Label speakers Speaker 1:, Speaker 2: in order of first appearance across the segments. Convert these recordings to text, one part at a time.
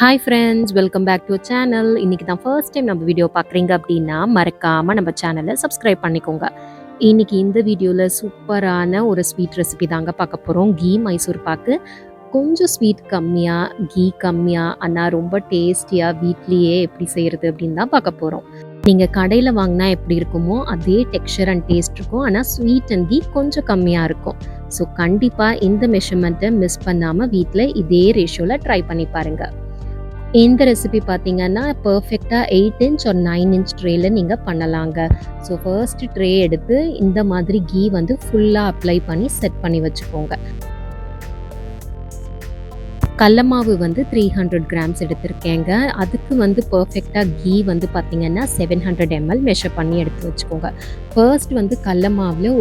Speaker 1: Hi friends welcome back to channel இன்னைக்கு தான் first time நம்ம வீடியோ பார்க்குறீங்க அப்படின்னா மறக்காமல் நம்ம சேனலை சப்ஸ்கிரைப் பண்ணிக்கோங்க. இன்னைக்கு இந்த வீடியோவில் சூப்பரான ஒரு ஸ்வீட் ரெசிபி தாங்க பார்க்க போகிறோம் கீ மைசூர் பாக்கு. கொஞ்சம் ஸ்வீட் கம்மியாக கீ கம்மியாக ஆனால் ரொம்ப டேஸ்டியாக வீட்லேயே எப்படி செய்கிறது அப்படின்னு தான் பார்க்க போகிறோம் நீங்கள் கடையில் வாங்கினா எப்படி இருக்குமோ அதே டெக்ஸ்சர் அண்ட் டேஸ்ட் இருக்கும். ஆனால் ஸ்வீட் அண்ட் கீ கொஞ்சம் கம்மியாக இருக்கும். ஸோ கண்டிப்பாக இந்த மெஷர்மெண்ட்டை மிஸ் பண்ணாமல் வீட்டில் இதே ரேஷியோவில் ட்ரை பண்ணி பாருங்கள் இந்த ரெசிபி பார்த்தீங்கன்னா பர்ஃபெக்டாக எயிட் இன்ச் ஒரு நைன் இன்ச் ட்ரேயில் நீங்கள் பண்ணலாங்க. ஸோ ஃபர்ஸ்ட் ட்ரே எடுத்து இந்த மாதிரி கீ வந்து ஃபுல்லாக அப்ளை பண்ணி செட் பண்ணி வச்சுக்கோங்க. கடல மாவு வந்து த்ரீ ஹண்ட்ரட் கிராம்ஸ் எடுத்திருக்கேங்க. அதுக்கு வந்து பர்ஃபெக்டாக கீ வந்து பார்த்தீங்கன்னா செவன் ஹண்ட்ரட் எம்எல் மெஷர் பண்ணி எடுத்து வச்சுக்கோங்க. ஃபர்ஸ்ட் வந்து கடல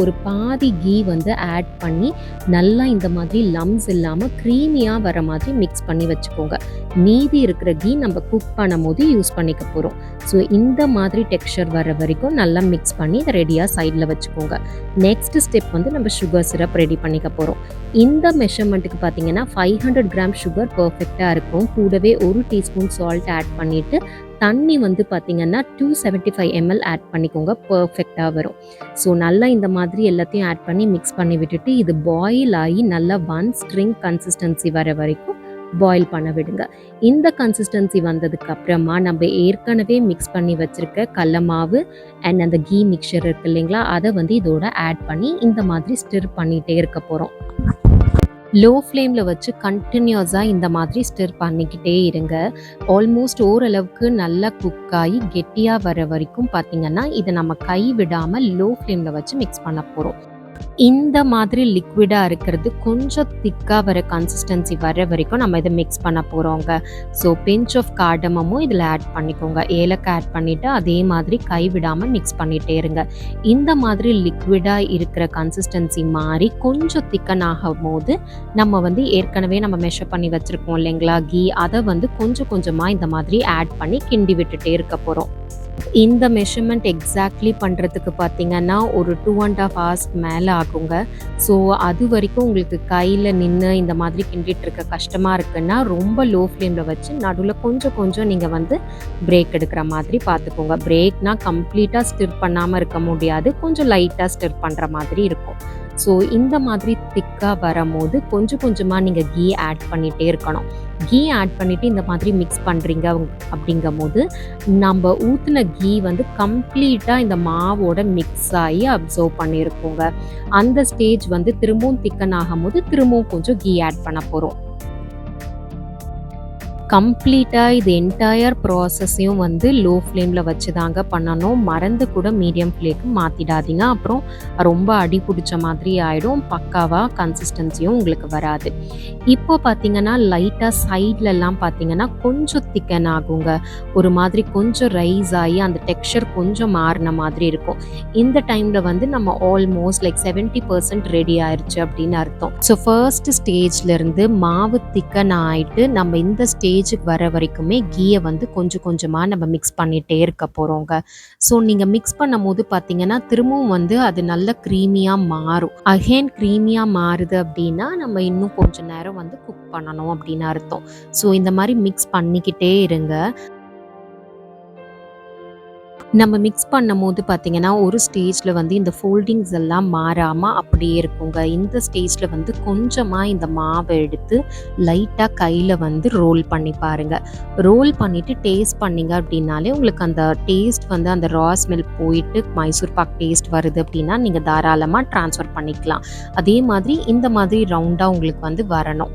Speaker 1: ஒரு பாதி கீ வந்து ஆட் பண்ணி நல்லா இந்த மாதிரி லம்ஸ் இல்லாமல் க்ரீமியாக வர மாதிரி மிக்ஸ் பண்ணி வச்சுக்கோங்க. மீதி இருக்கிற கீ நம்ம குக் பண்ணும் போது யூஸ் பண்ணிக்க போகிறோம் ஸோ இந்த மாதிரி டெக்ஸ்சர் வர வரைக்கும் நல்லா மிக்ஸ் பண்ணி இதை ரெடியாக சைடில் வச்சுக்கோங்க. நெக்ஸ்ட் ஸ்டெப் வந்து நம்ம சுகர் சிரப் ரெடி பண்ணிக்க போகிறோம் இந்த மெஷர்மெண்ட்டுக்கு பார்த்தீங்கன்னா ஃபைவ் ஹண்ட்ரட் கிராம் சுகர் பர்ஃபெக்டாக இருக்கும். கூடவே ஒரு டீஸ்பூன் சால்ட் ஆட் பண்ணிவிட்டு தண்ணி வந்து பார்த்தீங்கன்னா two seventy five ML add பண்ணிக்கோங்க பர்ஃபெக்டாக வரும். ஸோ நல்லா இந்த மாதிரி எல்லாத்தையும் ஆட் பண்ணி மிக்ஸ் பண்ணி விட்டுட்டு இது பாயில் ஆகி நல்லா ஒன் ஸ்ட்ரிங் கன்சிஸ்டன்சி வர வரைக்கும் பாயில் பண்ண விடுங்க. இந்த கன்சிஸ்டன்சி வந்ததுக்கு அப்புறமா நம்ம ஏற்கனவே மிக்ஸ் பண்ணி வச்சிருக்க கடல மாவு அண்ட் அந்த கீ மிக்சர் இருக்கு இல்லைங்களா அதை வந்து இதோட ஆட் பண்ணி இந்த மாதிரி ஸ்டிர் பண்ணிகிட்டே இருக்க போகிறோம் லோ ஃப்ளேமில் வச்சு கண்டினியூஸாக இந்த மாதிரி ஸ்டிர் பண்ணிக்கிட்டே இருங்க. ஆல்மோஸ்ட் ஓரளவுக்கு நல்லா குக் ஆகி கெட்டியாக வர வரைக்கும் பார்த்தீங்கன்னா இதை நம்ம கை விடாமல் லோ ஃப்ளேமில் வச்சு மிக்ஸ் பண்ண போகிறோம் இந்த மாதிரி லிக்விடாக இருக்கிறது கொஞ்சம் திக்காக வர கன்சிஸ்டன்சி வர வரைக்கும் நம்ம இதை மிக்ஸ் பண்ண போகிறோங்க ஸோ பிஞ்ச் ஆஃப் கார்டமமும் இதில் ஆட் பண்ணிக்கோங்க. ஏலக்காய் ஆட் பண்ணிவிட்டு அதே மாதிரி கைவிடாமல் மிக்ஸ் பண்ணிகிட்டே இருங்க. இந்த மாதிரி லிக்விடாக இருக்கிற கன்சிஸ்டன்சி மாறி கொஞ்சம் திக்கன் ஆகும் போது நம்ம வந்து ஏற்கனவே நம்ம மெஷர் பண்ணி வச்சுருக்கோம் இல்லைங்களா? கீ அதை வந்து கொஞ்சம் கொஞ்சமாக இந்த மாதிரி ஆட் பண்ணி கிண்டி விட்டுட்டே இருக்க போகிறோம் இந்த மெஷர்மெண்ட் எக்ஸாக்ட்லி பண்ணுறதுக்கு பார்த்தீங்கன்னா ஒரு டூ அண்ட் ஆஃப் ஹவர்ஸ் மேலே ஆகுங்க. ஸோ அது வரைக்கும் உங்களுக்கு கையில் நின்று இந்த மாதிரி கிண்டிட்டு இருக்க கஷ்டமாக இருக்குன்னா ரொம்ப லோ ஃப்ளேமில் வச்சு நடுவில் கொஞ்சம் கொஞ்சம் நீங்கள் வந்து பிரேக் எடுக்கிற மாதிரி பார்த்துக்கோங்க. பிரேக்னால் கம்ப்ளீட்டாக ஸ்டிர் பண்ணாமல் இருக்க முடியாது. கொஞ்சம் லைட்டாக ஸ்டிர் பண்ணுற மாதிரி இருக்கும். ஸோ இந்த மாதிரி திக்காக வரும்போது கொஞ்சம் கொஞ்சமாக நீங்கள் கீ ஆட் பண்ணிகிட்டே இருக்கணும். கீ ஆட் பண்ணிவிட்டு இந்த மாதிரி மிக்ஸ் பண்ணுறீங்க அப்படிங்கும் போது நம்ம ஊற்றின கீ வந்து கம்ப்ளீட்டாக இந்த மாவோட மிக்ஸ் ஆகி அப்சர்வ் பண்ணியிருக்கோங்க அந்த ஸ்டேஜ் வந்து திரும்பவும் திக்கன் ஆகும்போது திரும்பவும் கொஞ்சம் கீ ஆட் பண்ண போகிறோம் கம்ப்ளீட்டாக இது என்டையர் ப்ராசஸையும் வந்து லோ ஃப்ளேமில் வச்சு தாங்க பண்ணணும். மறந்து கூட மீடியம் ஃப்ளேக்கு மாற்றிடாதீங்க அப்புறம் ரொம்ப அடி பிடிச்ச மாதிரி ஆகிடும் பக்காவாக கன்சிஸ்டன்சியும் உங்களுக்கு வராது. இப்போ பார்த்தீங்கன்னா லைட்டாக சைட்லலாம் பார்த்தீங்கன்னா கொஞ்சம் திக்கன் ஆகுங்க. ஒரு மாதிரி கொஞ்சம் ரைஸ் ஆகி அந்த டெக்ஸ்சர் கொஞ்சம் மாறின மாதிரி இருக்கும். இந்த டைமில் வந்து நம்ம almost like seventy percent ready ஆயிடுச்சு அப்படின்னு அர்த்தம். ஸோ ஃபர்ஸ்ட் ஸ்டேஜ்லேருந்து மாவு திக்கன் ஆகிட்டு நம்ம இந்த ஸ்டேஜ் ஸ்டேஜுக்கு வர வரைக்குமே கீயை வந்து கொஞ்சம் கொஞ்சமாக நம்ம மிக்ஸ் பண்ணிகிட்டே இருக்க போகிறோங்க ஸோ நீங்கள் மிக்ஸ் பண்ணும் போது பார்த்தீங்கன்னா திரும்பவும் வந்து அது நல்ல க்ரீமியாக மாறும். அகேன் க்ரீமியாக மாறுது அப்படின்னா நம்ம இன்னும் கொஞ்சம் நேரம் வந்து குக் பண்ணணும் அப்படின்னு அர்த்தம். ஸோ இந்த மாதிரி மிக்ஸ் பண்ணிக்கிட்டே இருங்க. நம்ம மிக்ஸ் பண்ணும் போது பார்த்தீங்கன்னா ஒரு ஸ்டேஜில் வந்து இந்த ஃபோல்டிங்ஸ் எல்லாம் மாறாமல் அப்படியே இருக்குங்க. இந்த ஸ்டேஜில் வந்து கொஞ்சமாக இந்த மாவை எடுத்து லைட்டாக கையில் வந்து ரோல் பண்ணி பாருங்கள் ரோல் பண்ணிவிட்டு டேஸ்ட் பண்ணிங்க அப்படின்னாலே உங்களுக்கு அந்த டேஸ்ட் வந்து அந்த ரா ஸ்மெல் போயிட்டு மைசூர் பாக் டேஸ்ட் வருது அப்படின்னா நீங்கள் தாராளமாக ட்ரான்ஸ்ஃபர் பண்ணிக்கலாம். அதே மாதிரி இந்த மாதிரி ரவுண்டாக உங்களுக்கு வந்து வரணும்.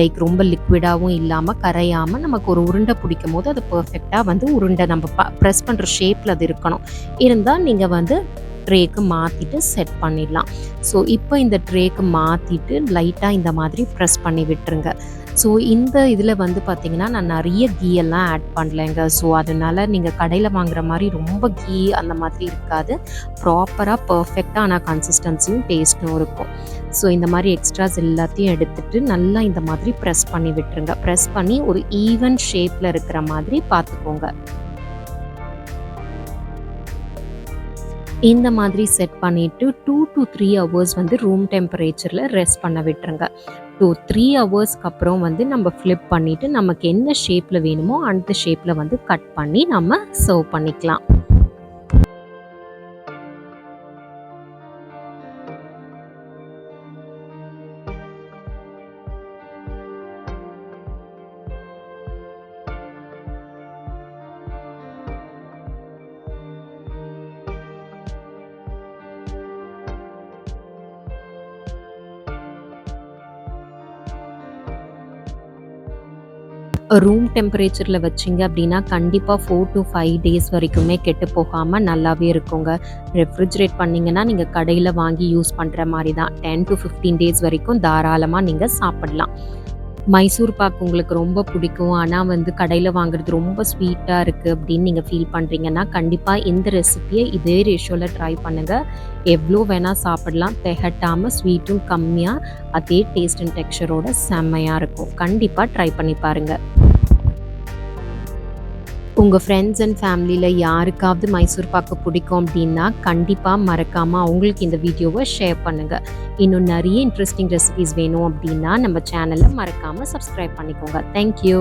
Speaker 1: லைக் ரொம்ப லிக்விடாகவும் இல்லாமல் கரையாமல் நமக்கு ஒரு உருண்டை பிடிக்கும் போது அது பர்ஃபெக்டாக வந்து உருண்டை நம்ம ப ப்ரெஸ் பண்ணுற ஷேப்பில் அது இருக்கணும். இருந்தால் நீங்கள் வந்து ட்ரேக்கு மாற்றிட்டு செட் பண்ணிடலாம். ஸோ இப்போ இந்த ட்ரேக்கு மாற்றிட்டு லைட்டாக இந்த மாதிரி ப்ரெஸ் பண்ணி விட்டுருங்க. ஸோ இந்த இதில் வந்து பார்த்திங்கன்னா நான் நிறைய கீ எல்லாம் ஆட் பண்ணலைங்க. ஸோ அதனால் நீங்கள் கடையில் வாங்குற மாதிரி ரொம்ப கீ அந்த மாதிரி இருக்காது. ப்ராப்பராக பர்ஃபெக்டாக ஆனால் கன்சிஸ்டன்சியும் டேஸ்ட்டும் இருக்கும். ஸோ இந்த மாதிரி எக்ஸ்ட்ராஸ் எல்லாத்தையும் எடுத்துட்டு நல்லா இந்த மாதிரி ப்ரெஸ் பண்ணி விட்டுருங்க. ப்ரெஸ் பண்ணி ஒரு ஈவன் ஷேப்பில் இருக்கிற மாதிரி பார்த்துக்கோங்க இந்த மாதிரி செட் பண்ணிவிட்டு டூ டு த்ரீ ஹவர்ஸ் வந்து ரூம் டெம்பரேச்சரில் ரெஸ்ட் பண்ண விட்டுருங்க. டூ த்ரீ ஹவர்ஸ்க்கு அப்புறம் வந்து நம்ம ஃப்ளிப் பண்ணிவிட்டு நமக்கு என்ன ஷேப்பில் வேணுமோ அந்த ஷேப்பில் வந்து கட் பண்ணி நம்ம சர்வ் பண்ணிக்கலாம். ரூம் டெம்பரேச்சரில் வச்சிங்க அப்படின்னா கண்டிப்பாக ஃபோர் டு ஃபைவ் டேஸ் வரைக்குமே கெட்டு போகாமல் நல்லாவே இருக்குங்க. ரெஃப்ரிஜரேட் பண்ணிங்கன்னா நீங்கள் கடையில் வாங்கி யூஸ் பண்ணுற மாதிரி தான் டென் டு ஃபிஃப்டீன் டேஸ் வரைக்கும் தாராளமாக நீங்கள் சாப்பிடலாம். மைசூர் பாக் உங்களுக்கு ரொம்ப பிடிக்கும். ஆனால் வந்து கடையில் வாங்குறது ரொம்ப ஸ்வீட்டாக இருக்குது அப்படின்னு நீங்கள் ஃபீல் பண்ணுறீங்கன்னா கண்டிப்பாக இந்த ரெசிபியை இதே ரேஷியோவில் ட்ரை பண்ணுங்கள் எவ்வளோ வேணால் சாப்பிடலாம். திகட்டாமல் ஸ்வீட்டும் கம்மியாக அதே டேஸ்ட் அண்ட் டெக்ஸ்டரோட செம்மையாக இருக்கும். கண்டிப்பாக ட்ரை பண்ணி பாருங்கள் உங்கள் ஃப்ரெண்ட்ஸ் அண்ட் ஃபேமிலியில் யாருக்காவது மைசூர் பாக்கு பிடிக்கும் அப்படின்னா கண்டிப்பாக மறக்காமல் அவங்களுக்கு இந்த வீடியோவை ஷேர் பண்ணுங்கள் இன்னும் நிறைய இன்ட்ரெஸ்டிங் ரெசிபிஸ் வேணும் அப்படின்னா நம்ம சேனலை மறக்காமல் சப்ஸ்கிரைப் பண்ணிக்கோங்க. தேங்க்யூ